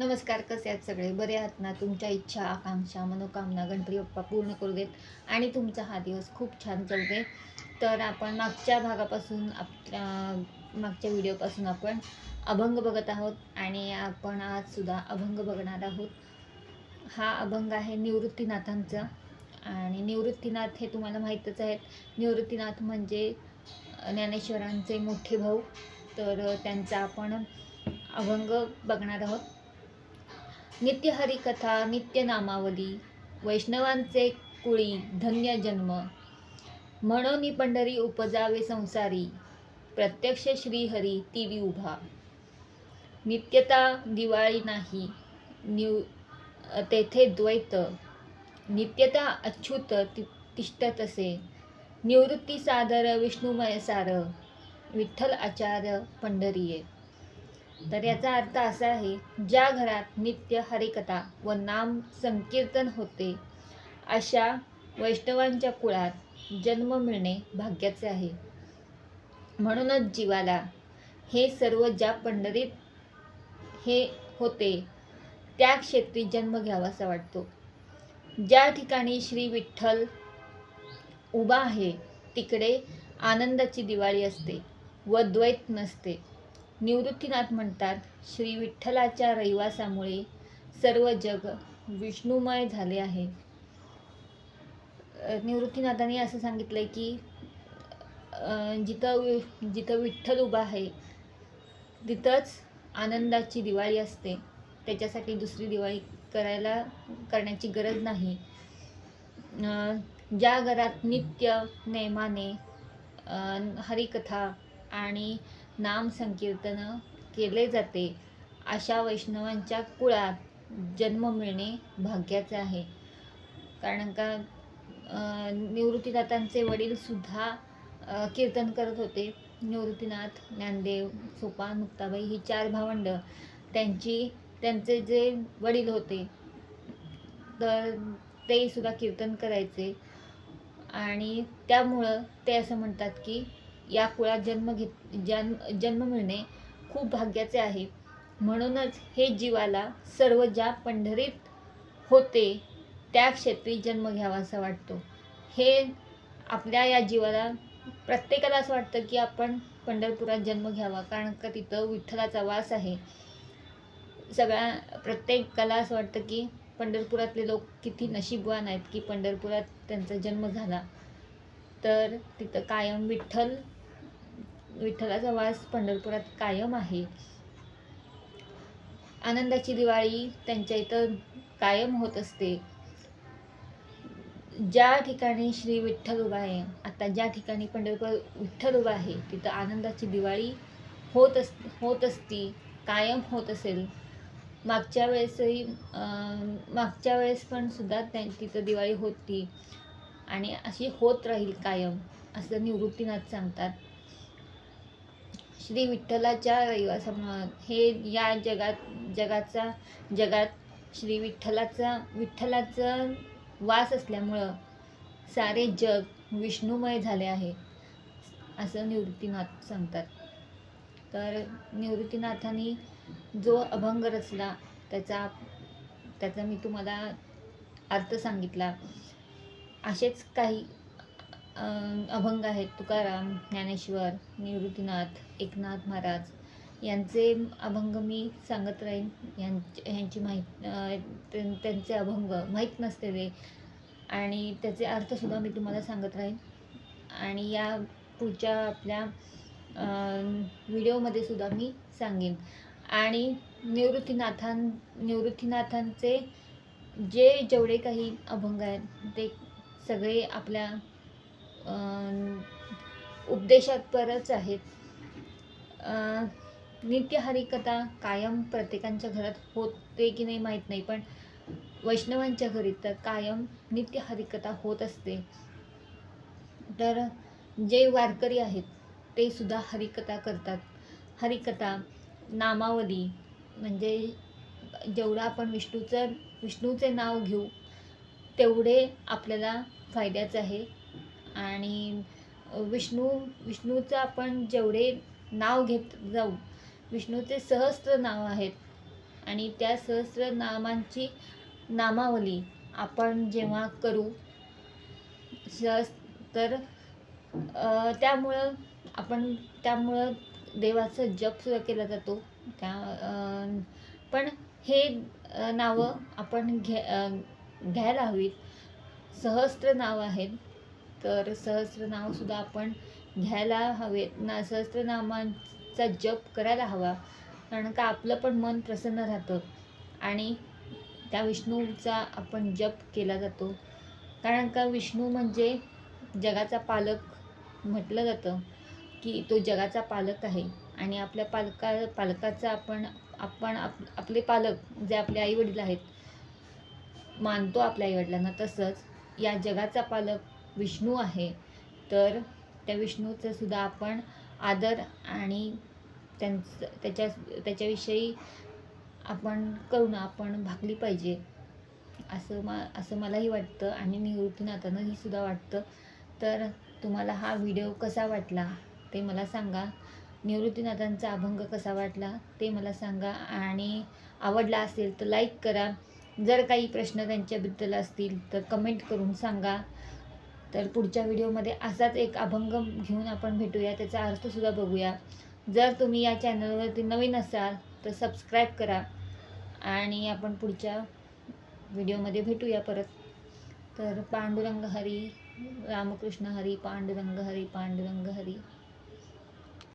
नमस्कार कसे आहेत सगळे? बरे आहात ना? तुमच्या इच्छा आकांक्षा मनोकामना गणपती बाप्पा पूर्ण करू देत आणि तुमचा हा दिवस खूप छान चालू दे तर आपण मागच्या भागापासून आप मागच्या व्हिडिओपासून आपण अभंग बघत आहोत आणि आपण आजसुद्धा अभंग बघणार आहोत. हा अभंग आहे निवृत्तीनाथांचा आणि निवृत्तीनाथ हे तुम्हाला माहीतच आहेत. निवृत्तीनाथ म्हणजे ज्ञानेश्वरांचे मोठे भाऊ. तर त्यांचा आपण अभंग बघणार आहोत. नित्य हरिकथा नित्य नामावली वैष्णवांचे कुळी धन्य जन्म. म्हणून पंढरी उपजावे संसारी. प्रत्यक्ष श्रीहरी तिवी उभा. नित्यता दिवाळी नाही. निव तेथे द्वैत. नित्यता अच्युत ति तिष्ठत निवृत्ती सादर विष्णुमय सार. विठ्ठल आचार्य पंढरीये. तर याचा अर्थ असा आहे ज्या घरात नित्य हरिकथा व नाम संकीर्तन होते अशा वैष्णवांच्या कुळात जन्म मिळणे भाग्याचे आहे. म्हणूनच जीवाला हे सर्व ज्या पंढरीत हे होते त्या क्षेत्री जन्म घ्यावासा वाटतो. ज्या ठिकाणी श्री विठ्ठल उभा आहे तिकडे आनंदाची दिवाळी असते व द्वैत नसते. निवृत्तीनाथ म्हणतात श्री विठ्ठलाच्या रहिवासामुळे सर्व जग विष्णुमय झाले आहे. निवृत्तीनाथांनी असं सांगितलंय की जिथं वि- जिथं विठ्ठल उभा आहे तिथंच आनंदाची दिवाळी असते. त्याच्यासाठी दुसरी दिवाळी करायला करण्याची गरज नाही. ज्या घरात नित्य नेमाने हरिकथा आणि नाम संकीर्तन केले जाते. अशा वैष्णवांच्या कुळात जन्म मिळणे भाग्याचे आहे. कारण का निवृत्तीनाथांचे वडील सुद्धा कीर्तन करत होते. निवृत्तीनाथ ज्ञानदेव सोपान मुक्ताबाई ही चार भावंड. त्यांची त्यांचे जे वडील होते तर ते सुद्धा कीर्तन करायचे. आणि त्यामुळं ते असं म्हणतात की या कुळात जन्म घेत जन्म जन्म मिळणे खूप भाग्याचे आहे. म्हणूनच हे जीवाला सर्व ज्या पंढरीत होते त्या क्षेत्री जन्म घ्यावासा वाटतो. हे आपल्या या जीवाला प्रत्येकाला असं वाटतं की आपण पंढरपुरात जन्म घ्यावा कारण का तिथं विठ्ठलाचा वास आहे. सगळ्या प्रत्येकाला असं वाटतं की पंढरपुरातले लोक किती नशीबवान आहेत की पंढरपुरात त्यांचा जन्म झाला. तर तिथं कायम विठ्ठल विठ्ठलाचा वास पंढरपुरात कायम आहे. आनंदाची दिवाळी त्यांच्या इथं कायम होत असते. ज्या ठिकाणी श्री विठ्ठल उभा आहे आता ज्या ठिकाणी पंढरपूर विठ्ठल उभा आहे तिथं आनंदाची दिवाळी होत अस होत असती कायम होत असेल. मागच्या वेळेसही मागच्या वेळेस पण सुद्धा त्या तिथं दिवाळी होती आणि अशी होत राहील कायम असं निवृत्तीनाथ सांगतात. श्री विठ्ठलाच्या रहिवासा हे या जगात जगाचा जगात श्री विठ्ठलाचा विठ्ठलाचा वास असल्यामुळं सारे जग विष्णुमय झाले आहे असं निवृत्तीनाथ सांगतात. तर निवृत्तीनाथांनी जो अभंग रचला त्याचा त्याचा मी तुम्हाला अर्थ सांगितला. असेच काही अभंग आहेत. तुकाराम ज्ञानेश्वर निवृत्तीनाथ एकनाथ महाराज यांचे अभंग मी सांगत राहीन. यांची ह्यांची माहीत त्यांचे अभंग माहीत नसलेले आणि त्याचे अर्थसुद्धा मी तुम्हाला सांगत राहीन. आणि या पुढच्या आपल्या व्हिडिओमध्ये सुद्धा मी सांगेन. आणि निवृत्तीनाथां निवृत्तीनाथांचे जे जेवढे काही अभंग आहेत ते सगळे आपल्या उपदेशात परच आहेत नित्य हरिकथा कायम प्रत्येकांच्या घरात होते की नाही माहीत नाही पण वैष्णवांच्या घरी तर कायम नित्य हरिकथा होत असते. तर जे वारकरी आहेत ते सुद्धा हरिकथा करतात. हरिकथा नामावली म्हणजे जेवढं आपण विष्णूचं विष्णूचे नाव घेऊ तेवढे आपल्याला फायद्याचं आहे. आणि विष्णू विष्णूचं आपण जेवढे नाव घेत जाऊ विष्णूचे सहस्त्र नाव आहेत. आणि त्या सहस्रनामांची नामावली आपण जेव्हा करू सहस तर त्यामुळं आपण त्यामुळं देवाचं जप सुद्धा केला जातो. त्या पण हे नावं आपण घ्या घ्यायला हवीत. सहस्त्र नावं आहेत. तर सहस्रनामसुद्धा आपण घ्यायला हवेत. ना सहस्रनामांचा जप करायला हवा. कारण का आपलं पण मन प्रसन्न राहतं. आणि त्या विष्णूचा आपण जप केला जातो. कारण का विष्णू म्हणजे जगाचा पालक म्हटलं जातं की तो जगाचा पालक आहे. आणि आपल्या पालका पालकाचा आपण आपण आप आपले पालक जे आपले आईवडील आहेत मानतो आपल्या आईवडिलांना. तसंच या जगाचा पालक विष्णू आहे तर त्या विष्णूचं सुद्धा आपण आदर आणि त्यांचं त्याच्या त्याच्याविषयी आपण करून आपण भागली पाहिजे असं मा असं मलाही वाटतं आणि निवृत्तीनाथांनाही सुद्धा वाटतं. तर तुम्हाला हा व्हिडिओ कसा वाटला ते मला सांगा. निवृत्तीनाथांचा अभंग कसा वाटला ते मला सांगा आणि आवडला असेल तर लाईक करा. जर काही प्रश्न त्यांच्याबद्दल असतील तर कमेंट करून सांगा. तर पुढच्या व्हिडिओमध्ये असाच एक अभंग घेऊन आपण भेटूया त्याचा अर्थसुद्धा बघूया. जर तुम्ही या चॅनलवरती नवीन असाल तर सबस्क्राईब करा आणि आपण पुढच्या व्हिडिओमध्ये भेटूया परत. तर पांडुरंग हरी रामकृष्ण हरी पांडुरंग हरी पांडुरंग हरी.